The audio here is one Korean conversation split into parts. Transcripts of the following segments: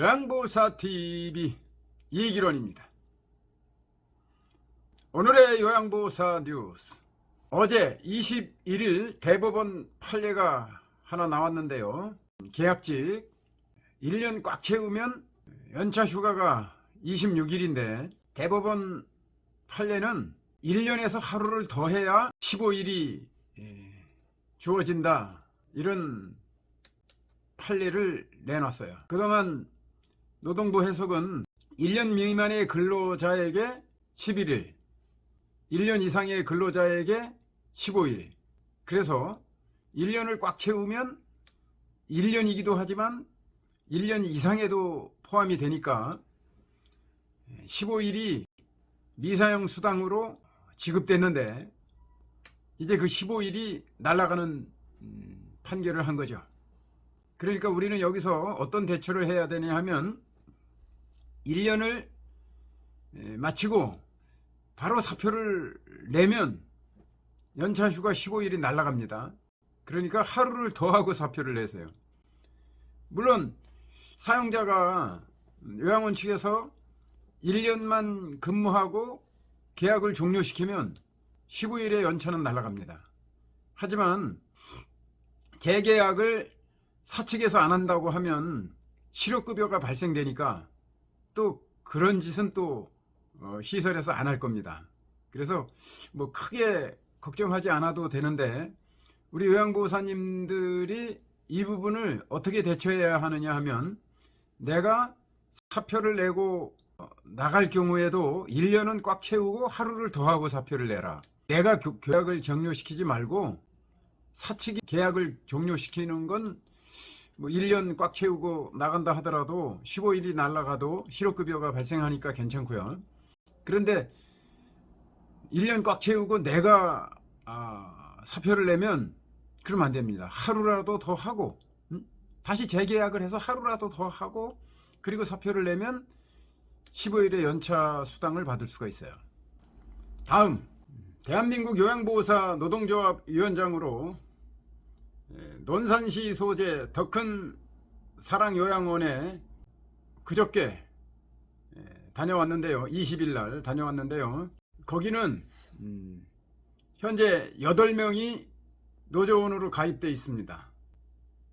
요양보사 TV 이기론입니다. 오늘의 요양보사 뉴스. 어제 21일 대법원 판례가 하나 나왔는데요. 계약직 1년 꽉 채우면 연차 휴가가 26일인데 대법원 판례는 1년에서 하루를 더해야 15일이 주어진다. 이런 판례를 내놨어요. 그동안 노동부 해석은 1년 미만의 근로자에게 11일, 1년 이상의 근로자에게 15일. 그래서 1년을 꽉 채우면 1년이기도 하지만 1년 이상에도 포함이 되니까 15일이 미사용 수당으로 지급됐는데 이제 그 15일이 날아가는 음, 판결을 한 거죠. 그러니까 우리는 여기서 어떤 대처를 해야 되냐 하면 1년을 마치고 바로 사표를 내면 연차 휴가 15일이 날아갑니다. 그러니까 하루를 더 하고 사표를 내세요. 물론 사용자가 요양원 측에서 1년만 근무하고 계약을 종료시키면 15일의 연차는 날아갑니다. 하지만 재계약을 사측에서 안 한다고 하면 실업급여가 발생되니까 또 그런 짓은 또 어, 시설에서 안 할 겁니다. 그래서 뭐 크게 걱정하지 않아도 되는데 우리 요양보호사님들이 이 부분을 어떻게 대처해야 하느냐 하면 내가 사표를 내고 어, 나갈 경우에도 1년은 꽉 채우고 하루를 더 하고 사표를 내라. 내가 교, 계약을 종료시키지 말고 사측이 계약을 종료시키는 건 뭐 1년 꽉 채우고 나간다 하더라도 15일이 날라가도 실업급여가 발생하니까 괜찮고요. 그런데 1년 꽉 채우고 내가 아, 사표를 내면 그러면 안 됩니다. 하루라도 더 하고 음? 다시 재계약을 해서 하루라도 더 하고 그리고 사표를 내면 15일의 연차 수당을 받을 수가 있어요. 다음 대한민국 요양보호사 노동조합 위원장으로 예, 논산시 소재 더 큰 사랑요양원에 그저께 예, 다녀왔는데요. 20일 날 다녀왔는데요. 거기는 음, 현재 8명이 노조원으로 가입돼 있습니다.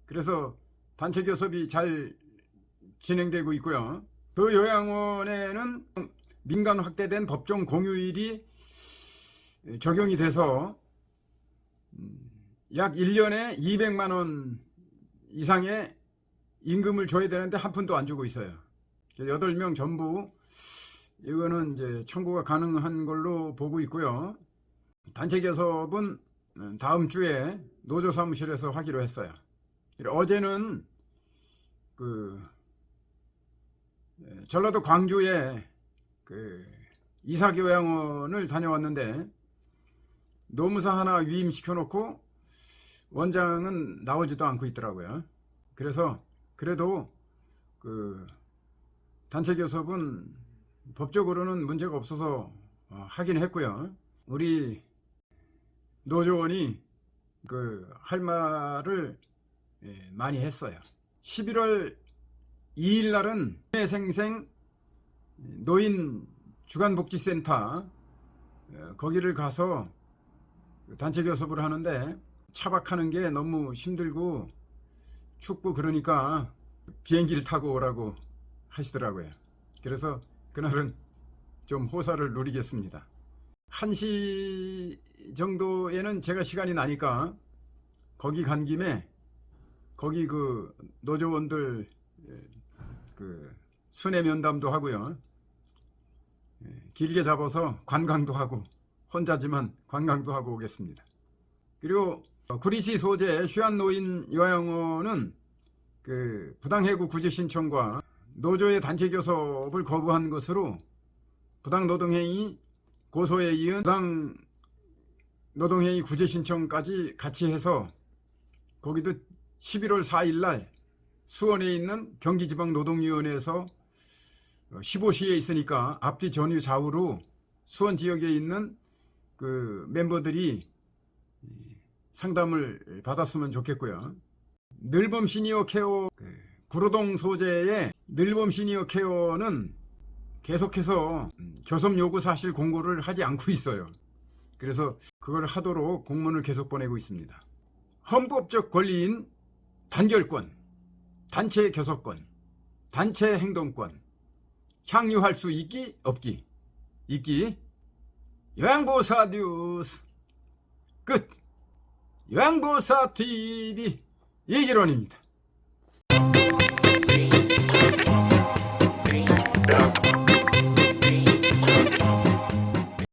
그래서 단체 교섭이 잘 진행되고 있고요. 그 요양원에는 민간 확대된 법정 공휴일이 적용이 돼서 음, 약 1년에 200만 원 이상의 임금을 줘야 되는데 한 푼도 안 주고 있어요. 8명 전부 이거는 이제 청구가 가능한 걸로 보고 있고요. 단체 교섭은 다음 주에 노조 사무실에서 하기로 했어요. 어제는 그 전라도 광주에 그 이사교양원을 다녀왔는데 노무사 하나 위임시켜 놓고 원장은 나오지도 않고 있더라고요. 그래서 그래도 그 단체 교섭은 법적으로는 문제가 없어서 어, 하긴 했고요. 우리 노조원이 그 할 말을 예, 많이 했어요. 11월 2일 날은 생생 노인 주간복지센터 어, 거기를 가서 단체 교섭을 하는데 차박하는 게 너무 힘들고 춥고 그러니까 비행기를 타고 오라고 하시더라고요. 그래서 그날은 좀 호사를 누리겠습니다. 1시 정도에는 제가 시간이 나니까 거기 간 김에 거기 그 노조원들 그 순회 면담도 하고요. 길게 잡아서 관광도 하고 혼자지만 관광도 하고 오겠습니다. 그리고 구리시 소재 휴안노인 요양원은 그 부당해고 구제 신청과 노조의 단체 교섭을 거부한 것으로 부당 노동행위 고소에 이은 부당 노동행위 구제 신청까지 같이 해서 거기도 11월 4일 날 수원에 있는 경기지방노동위원회에서 15시에 있으니까 앞뒤 전후 좌우로 수원 지역에 있는 그 멤버들이 상담을 받았으면 좋겠고요. 늘범 시니어 케어 구로동 소재의 늘범 시니어 케어는 계속해서 음, 교섭 요구 사실 공고를 하지 않고 있어요. 그래서 그걸 하도록 공문을 계속 보내고 있습니다. 헌법적 권리인 단결권, 단체 교섭권, 단체 행동권, 향유할 수 있기 없기, 있기. 요양보사 뉴스 끝. 요양보사 TV 이기론입니다.